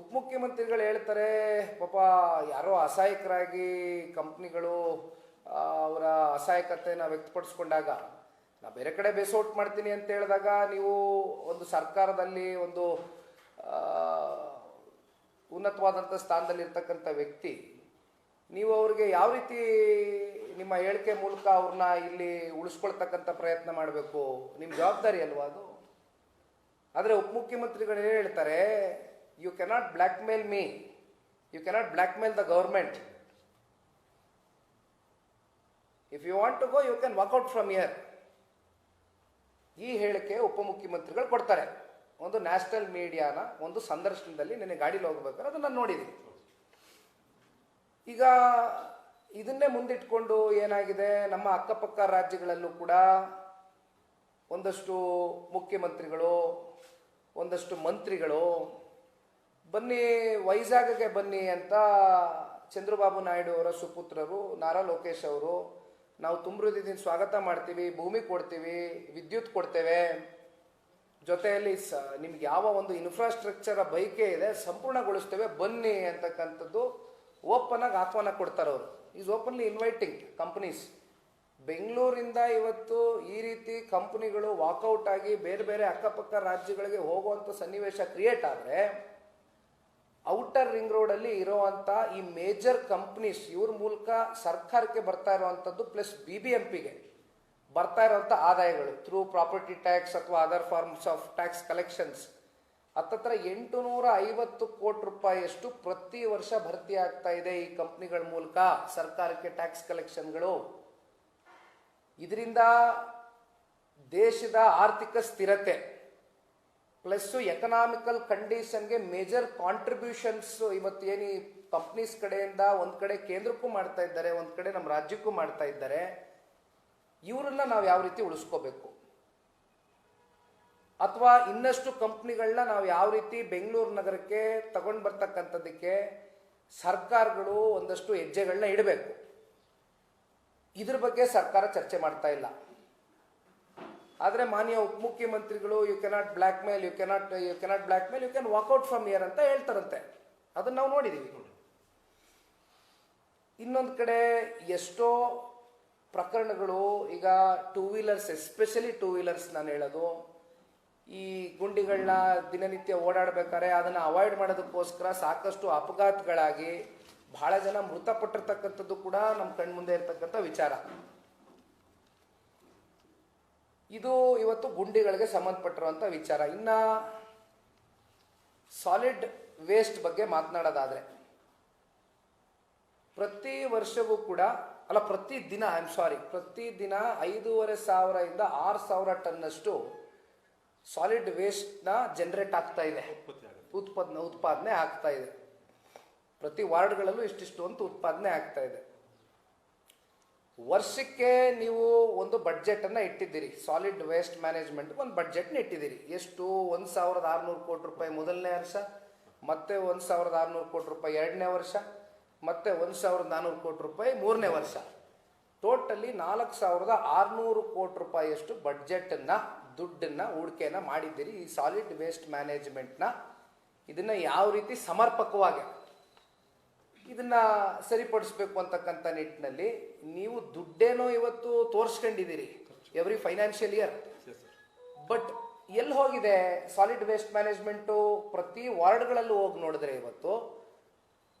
ಉಪಮುಖ್ಯಮಂತ್ರಿಗಳು ಹೇಳ್ತಾರೆ, ಪಾಪ ಯಾರೋ ಅಸಹಾಯಕರಾಗಿ ಕಂಪ್ನಿಗಳು ಅವರ ಅಸಹಾಯಕತೆನ ವ್ಯಕ್ತಪಡಿಸ್ಕೊಂಡಾಗ, ನಾ ಬೇರೆ ಕಡೆ ಬೇಸೌಟ್ ಮಾಡ್ತೀನಿ ಅಂತ ಹೇಳಿದಾಗ ನೀವು ಒಂದು ಸರ್ಕಾರದಲ್ಲಿ ಒಂದು ಉನ್ನತವಾದಂಥ ಸ್ಥಾನದಲ್ಲಿರ್ತಕ್ಕಂಥ ವ್ಯಕ್ತಿ, ನೀವು ಅವ್ರಿಗೆ ಯಾವ ರೀತಿ ನಿಮ್ಮ ಹೇಳಿಕೆ ಮೂಲಕ ಅವ್ರನ್ನ ಇಲ್ಲಿ ಉಳಿಸ್ಕೊಳ್ತಕ್ಕಂಥ ಪ್ರಯತ್ನ ಮಾಡಬೇಕು? ನಿಮ್ಮ ಜವಾಬ್ದಾರಿ ಅಲ್ವಾ ಅದು? ಆದರೆ ಉಪಮುಖ್ಯಮಂತ್ರಿಗಳು ಹೇಳ್ತಾರೆ you cannot blackmail me. You cannot blackmail the government. If you want to go, you can walk out from here. ಈ ಹೇಳಿಕೆ ಉಪಮುಖ್ಯಮಂತ್ರಿಗಳು ಕೊಡ್ತಾರೆ ಒಂದು ನ್ಯಾಷನಲ್ ಮೀಡಿಯಾನ ಒಂದು ಸಂದರ್ಶನದಲ್ಲಿ ನಿನ್ನೆ ಗಾಡೀಲಿ ಹೋಗ್ಬೇಕಾದ್ರೆ ಅದನ್ನು ನಾನು ನೋಡಿದ್ದೀನಿ ಈಗ ಇದನ್ನೇ ಮುಂದಿಟ್ಕೊಂಡು ಏನಾಗಿದೆ ನಮ್ಮ ಅಕ್ಕಪಕ್ಕ ರಾಜ್ಯಗಳಲ್ಲೂ ಕೂಡ ಒಂದಷ್ಟು ಮುಖ್ಯಮಂತ್ರಿಗಳು ಒಂದಷ್ಟು ಮಂತ್ರಿಗಳು ಬನ್ನಿ ವೈಜಾಗ್ಗೆ ಬನ್ನಿ ಅಂತ ಚಂದ್ರಬಾಬು ನಾಯ್ಡು ಅವರ ಸುಪುತ್ರರು ನಾರಾ ಲೋಕೇಶ್ ಅವರು, ನಾವು ತುಂಬೃದಿನ ಸ್ವಾಗತ ಮಾಡ್ತೀವಿ, ಭೂಮಿ ಕೊಡ್ತೀವಿ, ವಿದ್ಯುತ್ ಕೊಡ್ತೇವೆ. ಜೊತೆಯಲ್ಲಿ ಸ, ನಿಮ್ಗೆ ಯಾವ ಒಂದು ಇನ್ಫ್ರಾಸ್ಟ್ರಕ್ಚರ್ ಬೈಕೆ ಇದೆ, ಸಂಪೂರ್ಣಗೊಳಿಸ್ತೇವೆ, ಬನ್ನಿ ಅಂತಕ್ಕಂಥದ್ದು ಓಪನ್ ಆಗಿ ಆಹ್ವಾನ ಕೊಡ್ತಾರೆ ಅವರು. ಈಸ್ ಓಪನ್ಲಿ ಇನ್ವೈಟಿಂಗ್ ಕಂಪ್ನೀಸ್ ಬೆಂಗಳೂರಿಂದ ಇವತ್ತು ಈ ರೀತಿ ಕಂಪ್ನಿಗಳು ವಾಕೌಟ್ ಆಗಿ ಬೇರೆ ಬೇರೆ ಅಕ್ಕಪಕ್ಕ ರಾಜ್ಯಗಳಿಗೆ ಹೋಗುವಂಥ ಸನ್ನಿವೇಶ ಕ್ರಿಯೇಟ್ ಆದರೆ ಔಟರ್ ರಿಂಗ್ ರೋಡಲ್ಲಿ ಇರುವಂಥ ಈ ಮೇಜರ್ ಕಂಪ್ನೀಸ್ ಇವ್ರ ಮೂಲಕ ಸರ್ಕಾರಕ್ಕೆ ಬರ್ತಾ ಇರುವಂಥದ್ದು ಪ್ಲಸ್ ಬಿ ಬಿ ಎಂ ಬರ್ತಾ ಇರುವಂಥ ಆದಾಯಗಳು ಥ್ರೂ ಪ್ರಾಪರ್ಟಿ ಟ್ಯಾಕ್ಸ್ ಅಥವಾ other forms of tax collections ಹತ್ತತ್ರ ಎಂಟು ನೂರ ಐವತ್ತು ಕೋಟಿ ರೂಪಾಯಿಯಷ್ಟು ಪ್ರತಿ ವರ್ಷ ಭರ್ತಿ ಆಗ್ತಾ ಇದೆ ಈ ಕಂಪ್ನಿಗಳ ಮೂಲಕ ಸರ್ಕಾರಕ್ಕೆ ಟ್ಯಾಕ್ಸ್ ಕಲೆಕ್ಷನ್ಗಳು ಇದರಿಂದ ದೇಶದ ಆರ್ಥಿಕ ಸ್ಥಿರತೆ ಪ್ಲಸ್ಸು ಎಕನಾಮಿಕಲ್ ಕಂಡೀಷನ್ಗೆ ಮೇಜರ್ ಕಾಂಟ್ರಿಬ್ಯೂಷನ್ಸ್ ಇವತ್ತು ಏನು ಕಂಪ್ನೀಸ್ ಕಡೆಯಿಂದ ಒಂದು ಕಡೆ ಕೇಂದ್ರಕ್ಕೂ ಮಾಡ್ತಾ ಇದ್ದಾರೆ, ಒಂದು ಕಡೆ ನಮ್ಮ ರಾಜ್ಯಕ್ಕೂ ಮಾಡ್ತಾ ಇದ್ದಾರೆ. ಇವರನ್ನ ನಾವು ಯಾವ ರೀತಿ ಉಳಿಸ್ಕೋಬೇಕು? ಅಥವಾ ಇನ್ನಷ್ಟು ಕಂಪ್ನಿಗಳನ್ನ ನಾವು ಯಾವ ರೀತಿ ಬೆಂಗಳೂರು ನಗರಕ್ಕೆ ತಗೊಂಡು ಬರ್ತಕ್ಕಂಥದ್ದಕ್ಕೆ ಸರ್ಕಾರಗಳು ಒಂದಷ್ಟು ಹೆಜ್ಜೆಗಳನ್ನ ಇಡಬೇಕು. ಇದ್ರ ಬಗ್ಗೆ ಸರ್ಕಾರ ಚರ್ಚೆ ಮಾಡ್ತಾ ಇಲ್ಲ. ಆದರೆ ಮಾನ್ಯ ಉಪಮುಖ್ಯಮಂತ್ರಿಗಳು you cannot blackmail you cannot you cannot blackmail you can walk out from year ಅಂತ ಹೇಳ್ತಾರಂತೆ. ಅದನ್ನು ನಾವು ನೋಡಿದ್ದೀವಿ ಇನ್ನೊಂದು ಕಡೆ ಎಷ್ಟೋ ಪ್ರಕರಣಗಳು, ಈಗ two wheelers especially two wheelers ನಾನು ಹೇಳೋದು, ಈ ಗುಂಡಿಗಳನ್ನ ದಿನನಿತ್ಯ ಓಡಾಡಬೇಕಾದ್ರೆ ಅದನ್ನು ಅವಾಯ್ಡ್ ಮಾಡೋದಕ್ಕೋಸ್ಕರ ಸಾಕಷ್ಟು ಅಪಘಾತಗಳಾಗಿ ಭಾಳ ಜನ ಮೃತಪಟ್ಟಿರ್ತಕ್ಕಂಥದ್ದು ಕೂಡ ನಮ್ಮ ಕಣ್ಮುಂದೆ ಇರತಕ್ಕಂಥ ವಿಚಾರ. ಇದು ಇವತ್ತು ಗುಂಡಿಗಳಿಗೆ ಸಂಬಂಧಪಟ್ಟಿರುವಂಥ ವಿಚಾರ. ಇನ್ನ ಸಾಲಿಡ್ ವೇಸ್ಟ್ ಬಗ್ಗೆ ಮಾತನಾಡೋದಾದ್ರೆ, ಪ್ರತಿ ವರ್ಷವೂ ಕೂಡ, ಅಲ್ಲ ಪ್ರತಿ ದಿನ ಐ ಆಮ್ ಸಾರಿ ಪ್ರತಿ ದಿನ ಐದೂವರೆ ಸಾವಿರದಿಂದ ಆರು ಸಾವಿರ ಟನ್ನಷ್ಟು ಸಾಲಿಡ್ ವೇಸ್ಟ್ನ ಜನರೇಟ್ ಆಗ್ತಾ ಇದೆ. ಉತ್ಪಾದನೆ ಉತ್ಪಾದನೆ ಆಗ್ತಾ ಇದೆ. ಪ್ರತಿ ವಾರ್ಡ್ಗಳಲ್ಲೂ ಇಷ್ಟಿಷ್ಟು ಅಂತ ಉತ್ಪಾದನೆ ಆಗ್ತಾ ಇದೆ. ವರ್ಷಕ್ಕೆ ನೀವು ಒಂದು ಬಡ್ಜೆಟನ್ನು ಇಟ್ಟಿದ್ದೀರಿ. ಸಾಲಿಡ್ ವೇಸ್ಟ್ ಮ್ಯಾನೇಜ್ಮೆಂಟ್ ಒಂದು ಬಡ್ಜೆಟ್ನ ಇಟ್ಟಿದ್ದೀರಿ. ಎಷ್ಟು? ಒಂದು ಸಾವಿರದ ಆರುನೂರು ಕೋಟಿ ರೂಪಾಯಿ ಮೊದಲನೇ ವರ್ಷ, ಮತ್ತೆ ಒಂದು ಸಾವಿರದ ಆರುನೂರು ಕೋಟಿ ರೂಪಾಯಿ ಎರಡನೇ ವರ್ಷ, ಮತ್ತೆ ಒಂದು ಸಾವಿರದ ನಾನ್ನೂರು ಕೋಟಿ ರೂಪಾಯಿ ಮೂರನೇ ವರ್ಷ. ಟೋಟಲಿ ನಾಲ್ಕು ಸಾವಿರದ ಆರುನೂರು ಕೋಟಿ ರೂಪಾಯಿಯಷ್ಟು ಬಡ್ಜೆಟನ್ನು ದುಡ್ಡನ್ನು ಹೂಡಿಕೆಯನ್ನು ಮಾಡಿದ್ದೀರಿ. ಈ ಸಾಲಿಡ್ ವೇಸ್ಟ್ ಮ್ಯಾನೇಜ್ಮೆಂಟ್ನ ಇದನ್ನು ಯಾವ ರೀತಿ ಸಮರ್ಪಕವಾಗಿ ಇದನ್ನ ಸರಿಪಡಿಸ್ಬೇಕು ಅಂತಕ್ಕಂಥ ನಿಟ್ಟಿನಲ್ಲಿ ನೀವು ದುಡ್ಡೇನೋ ಇವತ್ತು ತೋರಿಸ್ಕೊಂಡಿದ್ದೀರಿ ಎವ್ರಿ ಫೈನಾನ್ಷಿಯಲ್ ಇಯರ್ ಬಟ್ ಎಲ್ಲಿ ಹೋಗಿದೆ? ಸಾಲಿಡ್ ವೇಸ್ಟ್ ಮ್ಯಾನೇಜ್ಮೆಂಟು ಪ್ರತಿ ವಾರ್ಡ್ಗಳಲ್ಲೂ ಹೋಗಿ ನೋಡಿದ್ರೆ ಇವತ್ತು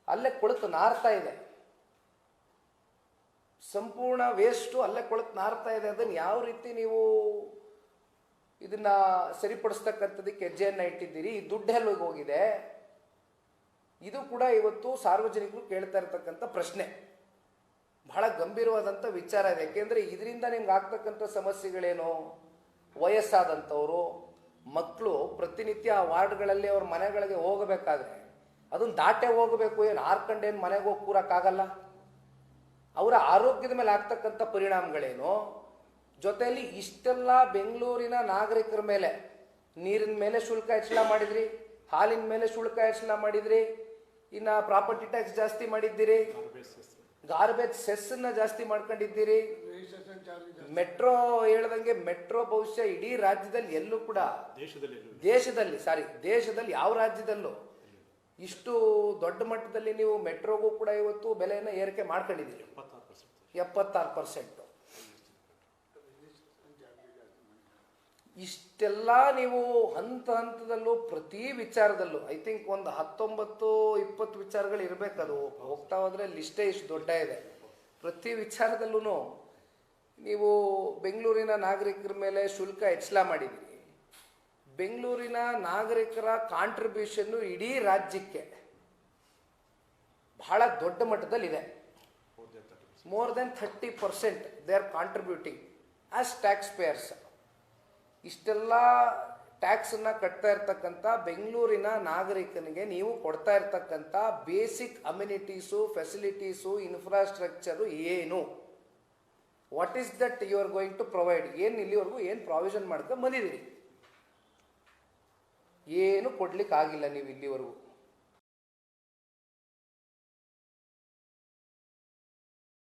ಅಲ್ಲೇ ಕೊಳತು ನಾರ್ತಾ ಇದೆ. ಸಂಪೂರ್ಣ ವೇಸ್ಟು ಅಲ್ಲೇ ಕೊಳತು ನಾರ್ತಾ ಇದೆ. ಅದನ್ನು ಯಾವ ರೀತಿ ನೀವು ಇದನ್ನ ಸರಿಪಡಿಸ್ತಕ್ಕಂಥದ್ದಕ್ಕೆ ಹೆಜ್ಜೆಯನ್ನು ಇಟ್ಟಿದ್ದೀರಿ? ಈ ದುಡ್ಡು ಎಲ್ಲಿ ಹೋಗಿದೆ? ಇದು ಕೂಡ ಇವತ್ತು ಸಾರ್ವಜನಿಕರು ಕೇಳ್ತಾ ಇರತಕ್ಕಂಥ ಪ್ರಶ್ನೆ. ಬಹಳ ಗಂಭೀರವಾದಂಥ ವಿಚಾರ ಇದೆ. ಯಾಕೆಂದರೆ ಇದರಿಂದ ನಿಮ್ಗೆ ಆಗ್ತಕ್ಕಂಥ ಸಮಸ್ಯೆಗಳೇನು? ವಯಸ್ಸಾದಂಥವರು ಮಕ್ಕಳು ಪ್ರತಿನಿತ್ಯ ಆ ವಾರ್ಡ್ಗಳಲ್ಲಿ ಅವ್ರ ಮನೆಗಳಿಗೆ ಹೋಗಬೇಕಾದ್ರೆ ಅದನ್ನು ದಾಟೆ ಹೋಗಬೇಕು. ಏನು ಆರ್ಕಂಡೇನು ಮನೆಗೆ ಹೋಗಿ ಕೂರಕ್ಕಾಗಲ್ಲ? ಅವರ ಆರೋಗ್ಯದ ಮೇಲೆ ಆಗ್ತಕ್ಕಂಥ ಪರಿಣಾಮಗಳೇನು? ಜೊತೆಯಲ್ಲಿ ಇಷ್ಟೆಲ್ಲ ಬೆಂಗಳೂರಿನ ನಾಗರಿಕರ ಮೇಲೆ ನೀರಿನ ಮೇಲೆ ಶುಲ್ಕ ಹೆಚ್ಚಳ ಮಾಡಿದ್ರಿ, ಹಾಲಿನ ಮೇಲೆ ಶುಲ್ಕ ಹೆಚ್ಚಳ ಮಾಡಿದ್ರಿ ಇನ್ನ ಪ್ರಾಪರ್ಟಿ ಟ್ಯಾಕ್ಸ್ ಜಾಸ್ತಿ ಮಾಡಿದ್ದೀರಿ? ಗಾರ್ಬೇಜ್ ಸೆಸ್ನ ಜಾಸ್ತಿ ಮಾಡ್ಕೊಂಡಿದ್ದೀರಿ? ಮೆಟ್ರೋ ಹೇಳ್ದಂಗೆ ಮೆಟ್ರೋ ಬಹುಶಃ ಇಡೀ ರಾಜ್ಯದಲ್ಲಿ ಎಲ್ಲೂ ಕೂಡ ದೇಶದಲ್ಲಿ ಸಾರಿ ದೇಶದಲ್ಲಿ ಯಾವ ರಾಜ್ಯದಲ್ಲೂ ಇಷ್ಟು ದೊಡ್ಡ ಮಟ್ಟದಲ್ಲಿ ನೀವು ಮೆಟ್ರೋಗೂ ಕೂಡ ಇವತ್ತು ಬೆಲೆಯನ್ನು ಏರಿಕೆ ಮಾಡ್ಕೊಂಡಿದ್ದೀರಿ. ಎಪ್ಪತ್ತಾರು ಪರ್ಸೆಂಟು ಇಷ್ಟೆಲ್ಲ ನೀವು ಹಂತ ಹಂತದಲ್ಲೂ ಪ್ರತಿ ವಿಚಾರದಲ್ಲೂ ಐ ಥಿಂಕ್ ಒಂದು ಹತ್ತೊಂಬತ್ತು ಇಪ್ಪತ್ತು ವಿಚಾರಗಳು ಇರಬೇಕದು. ಹೋಗ್ತಾ ಹೋದರೆ ಲಿಸ್ಟೇ ಇಷ್ಟು ದೊಡ್ಡ ಇದೆ. ಪ್ರತಿ ವಿಚಾರದಲ್ಲೂ ನೀವು ಬೆಂಗಳೂರಿನ ನಾಗರಿಕರ ಮೇಲೆ ಶುಲ್ಕ ಹೆಚ್ಚಳ ಮಾಡಿದ್ದೀರಿ ಬೆಂಗಳೂರಿನ ನಾಗರಿಕರ ಕಾಂಟ್ರಿಬ್ಯೂಷನ್ನು ಇಡೀ ರಾಜ್ಯಕ್ಕೆ ಬಹಳ ದೊಡ್ಡ ಮಟ್ಟದಲ್ಲಿದೆ. More than thirty percent they are contributing as taxpayers ಇಷ್ಟೆಲ್ಲ ಟ್ಯಾಕ್ಸನ್ನು ಕಟ್ತಾ ಇರ್ತಕ್ಕಂಥ ಬೆಂಗಳೂರಿನ ನಾಗರಿಕನಿಗೆ ನೀವು ಕೊಡ್ತಾ ಇರ್ತಕ್ಕಂಥ ಬೇಸಿಕ್ ಅಮ್ಯುನಿಟೀಸು, ಫೆಸಿಲಿಟೀಸು, ಇನ್ಫ್ರಾಸ್ಟ್ರಕ್ಚರು ಏನು? What is that you are going to provide ಏನು ಇಲ್ಲಿವರೆಗೂ ಏನು ಪ್ರಾವಿಷನ್ ಮಾಡ್ಕೊಂಡು ಬಂದಿದ್ದೀರಿ? ಏನು ಕೊಡ್ಲಿಕ್ಕೆ ಆಗಿಲ್ಲ ನೀವು ಇಲ್ಲಿವರೆಗೂ.